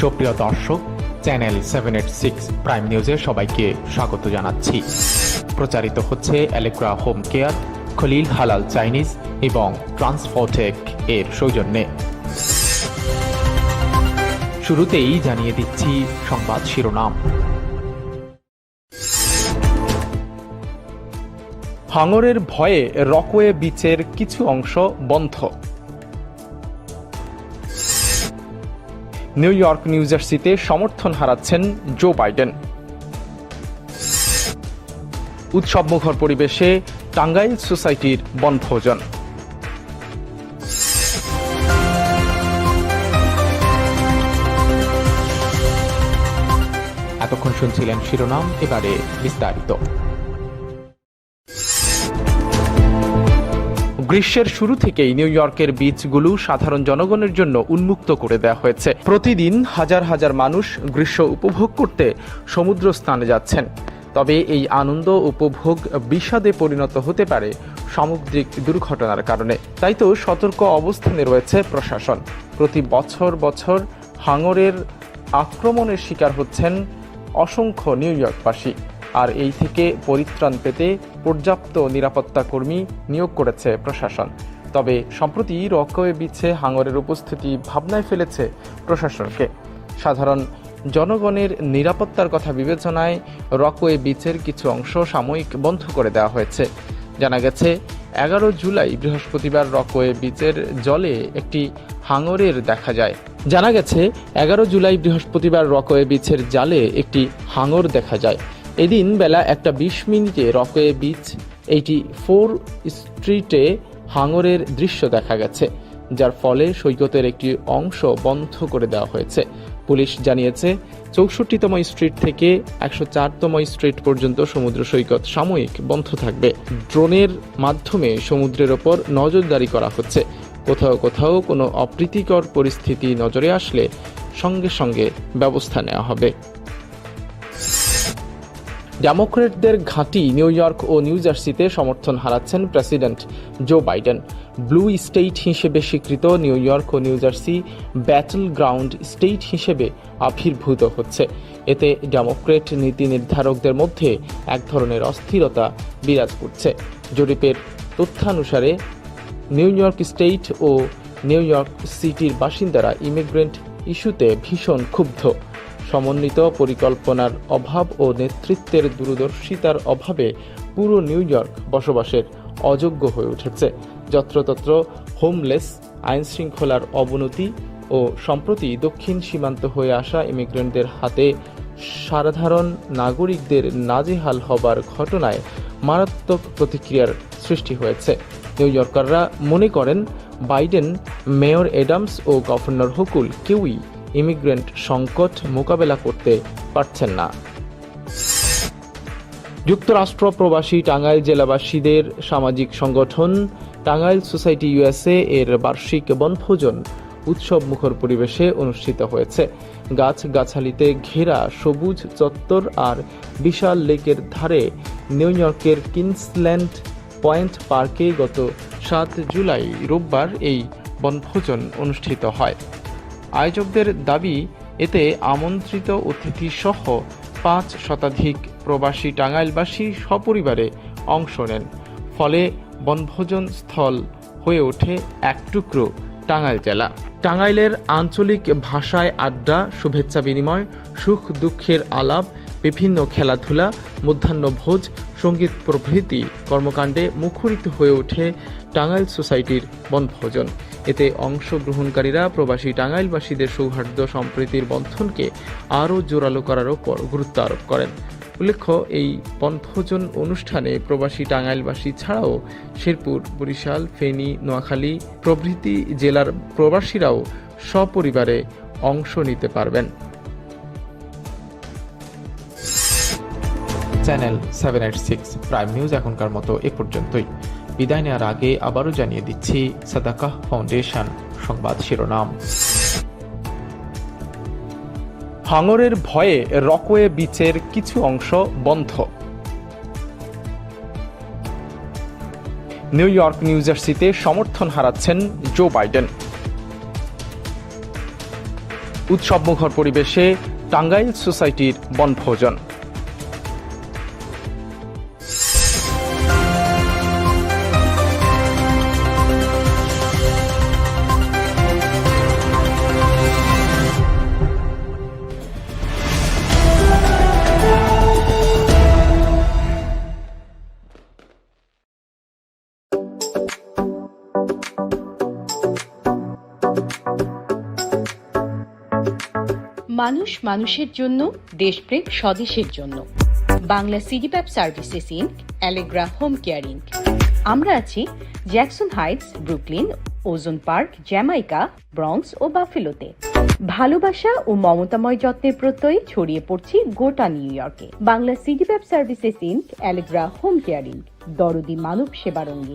সুপ্রিয় দর্শক, channel seven eight six prime নিউজে সবাইকে স্বাগত জানাচ্ছি। প্রচারিত হচ্ছে অ্যালেক্রা হোম কেয়ার খলিল হালাল চাইনিজ এবং ট্রান্সফোটেক এর সৌজন্যে। শুরুতেই জানিয়ে দিচ্ছি সংবাদ শিরোনাম। হাঙরের ভয়ে রকওয়ে বিচের কিছু অংশ বন্ধ। নিউ ইয়র্ক নিউ জার্সিতে সমর্থন হারাচ্ছেন জো বাইডেন। উৎসবমুখর পরিবেশে টাঙ্গাইল সোসাইটির বনভোজন। এতক্ষণ শুনছিলেন শিরোনাম, এবারে বিস্তারিত। গ্রীষ্মের শুরু থেকেই নিউ ইয়র্কের বিচগুলো সাধারণ জনগণের জন্য উন্মুক্ত করে দেওয়া হয়েছে। প্রতিদিন হাজার হাজার মানুষ গ্রীষ্ম উপভোগ করতে সমুদ্র স্নানে যাচ্ছেন। তবে এই আনন্দ উপভোগ বিষাদে পরিণত হতে পারে সামুদ্রিক দুর্ঘটনার কারণে। তাই তো সতর্ক অবস্থানে রয়েছে প্রশাসন। প্রতি বছর বছর হাঙরের আক্রমণের শিকার হচ্ছেন অসংখ্য নিউ ইয়র্কবাসী। আর এই থেকে পরিত্রাণ পেতে পর্যাপ্ত নিরাপত্তা কর্মী নিয়োগ করেছে প্রশাসন। তবে সম্প্রতি রকওয়ে বিছে হাঙরের উপস্থিতি ভাবনায় ফেলেছে প্রশাসনকে। সাধারণ জনগণের নিরাপত্তার কথা বিবেচনায় রকওয়ে বিচের কিছু অংশ সাময়িক বন্ধ করে দেওয়া হয়েছে। জানা গেছে, এগারো জুলাই বৃহস্পতিবার রকওয়ে বিচের জলে একটি হাঙরের দেখা যায়। জানা গেছে, এগারো জুলাই বৃহস্পতিবার রকওয়ে বিচের জালে একটি হাঙর দেখা যায়। এদিন বেলা একটা বিশ মিনিটে রকওয়ে বিচ এইটি ফোর স্ট্রিটে হাঙরের দৃশ্য দেখা গেছে, যার ফলে সৈকতের একটি অংশ বন্ধ করে দেওয়া হয়েছে। পুলিশ জানিয়েছে, চৌষট্টিতম স্ট্রিট থেকে একশো চারতম স্ট্রিট পর্যন্ত সমুদ্র সৈকত সাময়িক বন্ধ থাকবে। ড্রোনের মাধ্যমে সমুদ্রের ওপর নজরদারি করা হচ্ছে। কোথাও কোথাও কোনো অপ্রীতিকর পরিস্থিতি নজরে আসলে সঙ্গে সঙ্গে ব্যবস্থা নেওয়া হবে। ডেমোক্রেটদের ঘাঁটি নিউ ইয়র্ক ও নিউ জার্সিতে সমর্থন হারাচ্ছেন president Joe Biden. Blue state হিসেবে স্বীকৃত নিউ ইয়র্ক ও New Jersey battle ground state হিসেবে আবির্ভূত হচ্ছে। এতে ডেমোক্রেট নীতি নির্ধারকদের মধ্যে এক ধরনের অস্থিরতা বিরাজ করছে। জরিপের তথ্যানুসারে নিউ ইয়র্ক স্টেট ও নিউ ইয়র্ক সিটির বাসিন্দারা ইমিগ্রেন্ট ইস্যুতে ভীষণ ক্ষুব্ধ। সমন্বিত পরিকল্পনার অভাব ও নেতৃত্বের দূরদর্শিতার অভাবে পুরো নিউ ইয়র্ক বসবাসের অযোগ্য হয়ে উঠেছে। যত্রতত্র হোমলেস আইন শৃঙ্খলার অবনতি ও সম্প্রতি দক্ষিণ সীমান্ত হয়ে আসা ইমিগ্রেন্টদের হাতে সাধারণ নাগরিকদের নাজেহাল হবার ঘটনায় মারাত্মক প্রতিক্রিয়ার সৃষ্টি হয়েছে। নিউ ইয়র্কাররা মনে করেন, বাইডেন, মেয়র এডামস ও গভর্নর হুকুল কেউই ইমিগ্রেন্ট সংকট মোকাবেলা করতে পারছেন না। যুক্তরাষ্ট্র প্রবাসী টাঙ্গাইল জেলাবাসীদের সামাজিক সংগঠন টাঙ্গাইল সোসাইটি ইউএসএ এর বার্ষিক বনভোজন উৎসব মুখর পরিবেশে অনুষ্ঠিত হয়েছে। গাছ গাছালিতে ঘেরা সবুজ চত্বর আর বিশাল লেকের ধারে নিউ ইয়র্কের কিংসল্যান্ড পয়েন্ট পার্কে গত সাত জুলাই রোববার এই বনভোজন অনুষ্ঠিত হয়। আয়োজকদের দাবি, এতে আমন্ত্রিত অতিথি সহ পাঁচ শতাধিক প্রবাসী টাঙ্গাইলবাসী সপরিবারে অংশ নেন। ফলে বনভোজন স্থল হয়ে ওঠে এক টুকরো টাঙ্গাইল জেলা। টাঙ্গাইলের আঞ্চলিক ভাষায় আড্ডা, শুভেচ্ছা বিনিময় সুখ দুঃখের আলাপ বিভিন্ন খেলাধুলা, মধ্যাহ্নভোজ, সংগীত প্রভৃতি কর্মকাণ্ডে মুখরিত হয়ে ওঠে টাঙ্গাইল সোসাইটির বনভোজন। এতে অংশগ্রহণকারীরা প্রবাসী টাঙ্গাইলবাসীদের সৌহার্দ্য সম্প্রীতির বন্ধনকে আরও জোরালো করার ওপর গুরুত্ব আরোপ করেন। উল্লেখ্য, এই বনভোজন অনুষ্ঠানে প্রবাসী টাঙ্গাইলবাসী ছাড়াও শেরপুর, বরিশাল, ফেনী, নোয়াখালী প্রভৃতি জেলার প্রবাসীরাও সপরিবারে অংশ নিতে পারবেন। Channel seven eight six prime news এখনকার মতো এ পর্যন্তই। বিদায় নেওয়ার আগে আবারও জানিয়ে দিচ্ছি সাদাকাহ ফাউন্ডেশন সংবাদ শিরোনাম। হাঙরের ভয়ে রকওয়ে বিচের কিছু অংশ বন্ধ। নিউ ইয়র্ক, নিউ জার্সিতে সমর্থন হারাচ্ছেন জো বাইডেন। উৎসবমুখর পরিবেশে টাঙ্গাইল সোসাইটির বনভোজন। মানুষ মানুষের জন্য, দেশপ্রেম স্বদেশের জন্য। Bangla CDPAP services Inc Allegra home care. Inc আমরা আছি Jackson Heights, Brooklyn, Ozone Park, Jamaica Bronx ও বাফেলোতে। ভালোবাসা ও মমতাময় যত্নের প্রত্যয়ে ছড়িয়ে পড়ছি গোটা নিউ ইয়র্কে। Bangla CDPAP services Inc Allegra home care. Inc দরদি মানব সেবারঙ্গী।